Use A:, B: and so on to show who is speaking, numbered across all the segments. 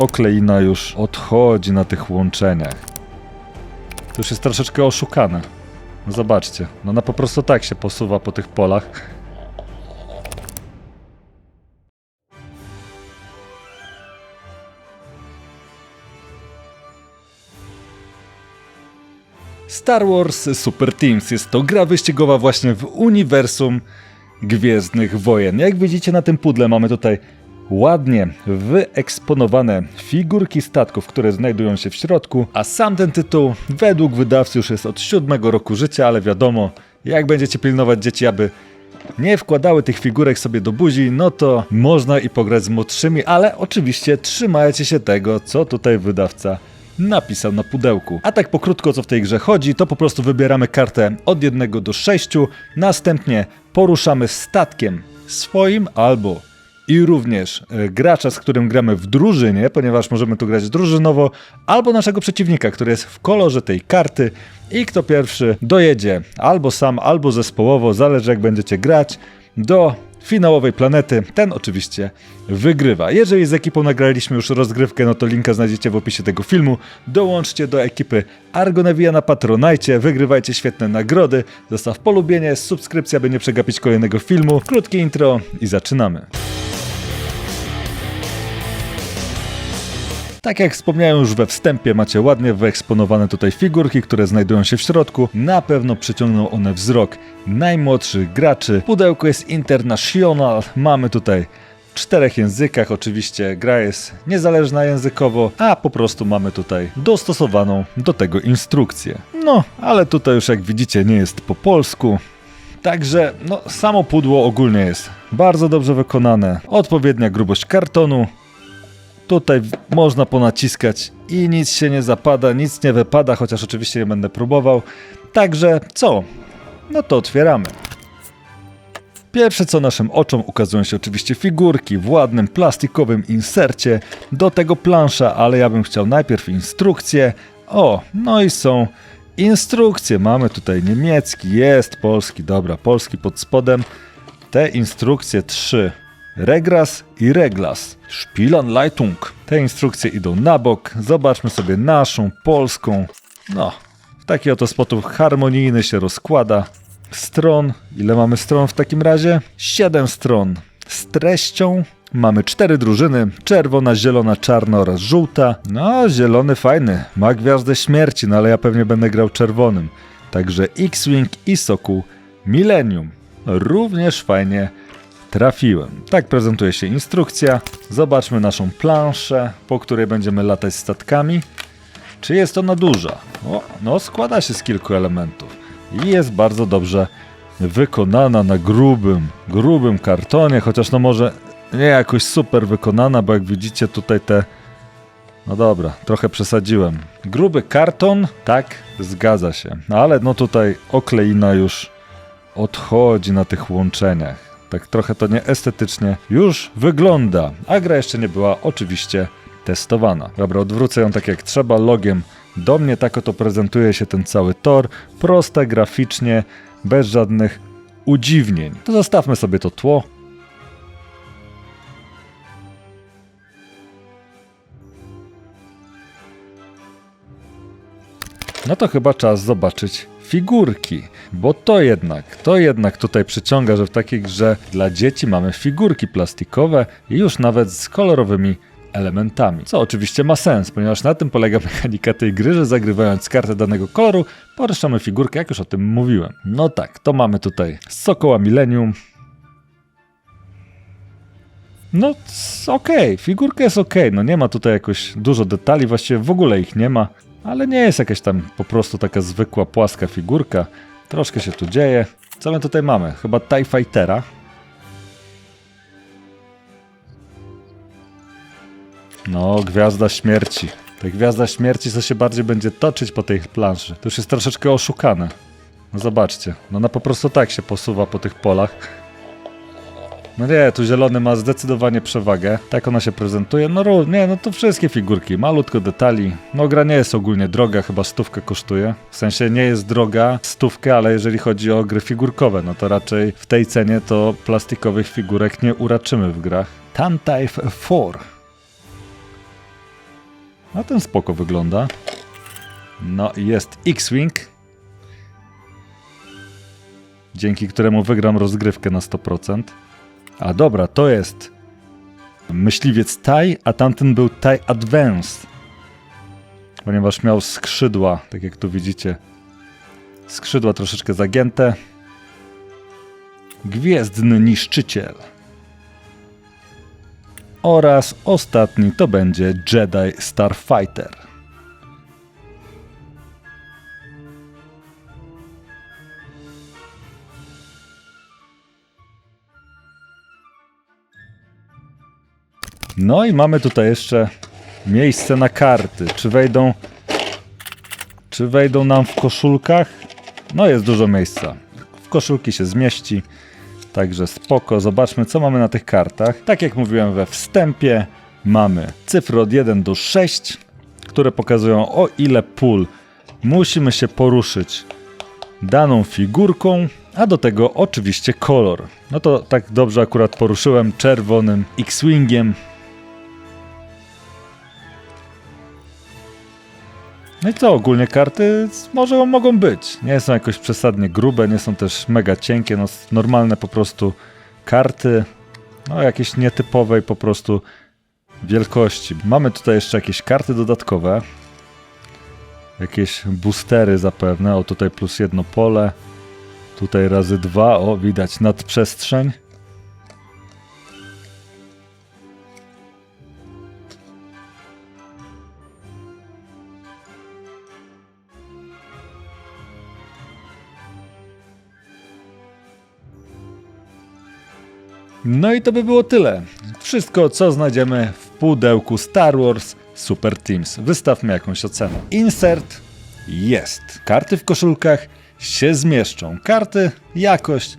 A: okleina już odchodzi na tych łączeniach. To już jest troszeczkę oszukane. No zobaczcie, no ona po prostu tak się posuwa po tych polach. Star Wars Super Teams jest to gra wyścigowa właśnie w uniwersum Gwiezdnych Wojen. Jak widzicie na tym pudle mamy tutaj ładnie wyeksponowane figurki statków, które znajdują się w środku, a sam ten tytuł według wydawcy już jest od siódmego roku życia, ale wiadomo, jak będziecie pilnować dzieci, aby nie wkładały tych figurek sobie do buzi, no to można i pograć z młodszymi, ale oczywiście trzymajcie się tego, co tutaj wydawca napisał na pudełku. A tak pokrótko co w tej grze chodzi, to po prostu wybieramy kartę od 1 do 6, następnie poruszamy statkiem swoim albo i również e, gracza, z którym gramy w drużynie, ponieważ możemy tu grać drużynowo, albo naszego przeciwnika, który jest w kolorze tej karty i kto pierwszy dojedzie albo sam, albo zespołowo, zależy jak będziecie grać, do finałowej planety, ten oczywiście wygrywa. Jeżeli z ekipą nagraliśmy już rozgrywkę, no to linka znajdziecie w opisie tego filmu. Dołączcie do ekipy Argonawija na Patronajcie, wygrywajcie świetne nagrody, zostaw polubienie, subskrypcja, by nie przegapić kolejnego filmu. Krótkie intro i zaczynamy. Tak jak wspomniałem już we wstępie, macie ładnie wyeksponowane tutaj figurki, które znajdują się w środku. Na pewno przyciągną one wzrok najmłodszych graczy. Pudełko jest international, mamy tutaj w czterech językach, oczywiście gra jest niezależna językowo, a po prostu mamy tutaj dostosowaną do tego instrukcję. No, ale tutaj już jak widzicie nie jest po polsku, Także no, samo pudło ogólnie jest bardzo dobrze wykonane. Odpowiednia grubość kartonu, Tutaj można ponaciskać i nic się nie zapada, nic nie wypada, chociaż oczywiście nie będę próbował. Także co? No to otwieramy. Pierwsze co naszym oczom ukazują się oczywiście figurki w ładnym plastikowym insercie, do tego plansza, ale ja bym chciał najpierw instrukcje. O, no i są instrukcje. Mamy tutaj niemiecki, jest polski, dobra, polski pod spodem. Te instrukcje trzy. Regras i Reglas. Spielleitung. Te instrukcje idą na bok. Zobaczmy sobie naszą, polską. No, w taki oto sposób harmonijny się rozkłada. Stron. Ile mamy stron w takim razie? Siedem stron. Z treścią mamy cztery drużyny. Czerwona, zielona, czarna oraz żółta. No, zielony fajny. Ma gwiazdę śmierci, no ale ja pewnie będę grał czerwonym. Także X-Wing i Sokół Millennium. Również fajnie Trafiłem. Tak prezentuje się instrukcja. Zobaczmy naszą planszę, po której będziemy latać statkami. Czy jest ona duża? O, no składa się z kilku elementów. I jest bardzo dobrze wykonana na grubym, grubym kartonie, chociaż no może nie jakoś super wykonana, bo jak widzicie tutaj te... No dobra, trochę przesadziłem. Gruby karton, tak, zgadza się. No ale no tutaj okleina już odchodzi na tych łączeniach. Tak trochę to nieestetycznie już wygląda, a gra jeszcze nie była oczywiście testowana. Dobra, odwrócę ją tak jak trzeba, logiem do mnie, tak oto prezentuje się ten cały tor, proste graficznie, bez żadnych udziwnień. To zostawmy sobie to tło. No to chyba czas zobaczyć figurki, bo to jednak, to jednak tutaj przyciąga, że w takiej grze dla dzieci mamy figurki plastikowe i już nawet z kolorowymi elementami. Co oczywiście ma sens, ponieważ na tym polega mechanika tej gry, że zagrywając kartę danego koloru, poruszamy figurkę, jak już o tym mówiłem. No tak, to mamy tutaj Sokoła Millennium. No, okej, figurka jest okej, no nie ma tutaj jakoś dużo detali, właściwie w ogóle ich nie ma, ale nie jest jakaś tam po prostu taka zwykła płaska figurka. Troszkę się tu dzieje. Co my tutaj mamy? Chyba TIE Fightera. No, Gwiazda Śmierci. Ta Gwiazda Śmierci, co się bardziej będzie toczyć po tej planszy. To już jest troszeczkę oszukane. No zobaczcie, no ona po prostu tak się posuwa po tych polach. No nie, tu zielony ma zdecydowanie przewagę. Tak ona się prezentuje. No nie, no to wszystkie figurki. Malutko detali. No gra nie jest ogólnie droga, chyba stówkę kosztuje. W sensie nie jest droga stówkę, ale jeżeli chodzi o gry figurkowe, no to raczej w tej cenie to plastikowych figurek nie uraczymy w grach. Tantaif 4. A ten spoko wygląda. No i jest X-Wing. Dzięki któremu wygram rozgrywkę na 100%. A dobra, to jest myśliwiec TIE, a tamten był TIE Advanced. Ponieważ miał skrzydła, tak jak tu widzicie. Skrzydła troszeczkę zagięte. Gwiezdny niszczyciel. Oraz ostatni to będzie Jedi Starfighter. No i mamy tutaj jeszcze miejsce na karty. Czy wejdą czy wejdą nam w koszulkach? No jest dużo miejsca. W koszulki się zmieści. Także spoko. Zobaczmy co mamy na tych kartach. Tak jak mówiłem we wstępie, mamy cyfry od 1 do 6, które pokazują o ile pól musimy się poruszyć daną figurką, a do tego oczywiście kolor. No to tak dobrze akurat poruszyłem czerwonym X-Wingiem. No i co, ogólnie karty może mogą być. Nie są jakoś przesadnie grube, nie są też mega cienkie, no normalne po prostu karty, no jakieś nietypowej po prostu wielkości. Mamy tutaj jeszcze jakieś karty dodatkowe. Jakieś boostery zapewne, o tutaj plus jedno pole, tutaj razy dwa, o widać nadprzestrzeń. No i to by było tyle. Wszystko, co znajdziemy w pudełku Star Wars Super Teams. Wystawmy jakąś ocenę. Insert jest. Karty w koszulkach się zmieszczą. Karty, jakość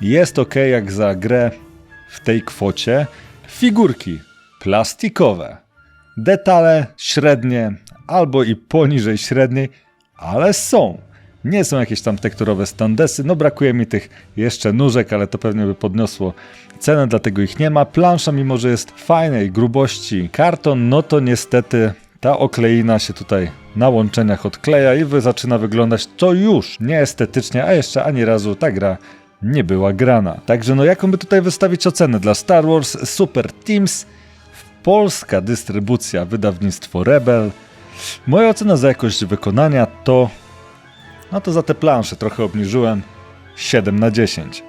A: jest ok jak za grę w tej kwocie. Figurki plastikowe. Detale średnie albo i poniżej średniej, ale są. Nie są jakieś tam tekturowe standesy. No brakuje mi tych jeszcze nóżek, ale to pewnie by podniosło cenę, dlatego ich nie ma. Plansza, mimo że jest fajnej grubości karton, no to niestety ta okleina się tutaj na łączeniach odkleja i wy zaczyna wyglądać to już nieestetycznie, a jeszcze ani razu ta gra nie była grana. Także no jaką by tutaj wystawić ocenę dla Star Wars Super Teams? Polska dystrybucja, wydawnictwo Rebel. Moja ocena za jakość wykonania to no to za te plansze trochę obniżyłem 7 na 10.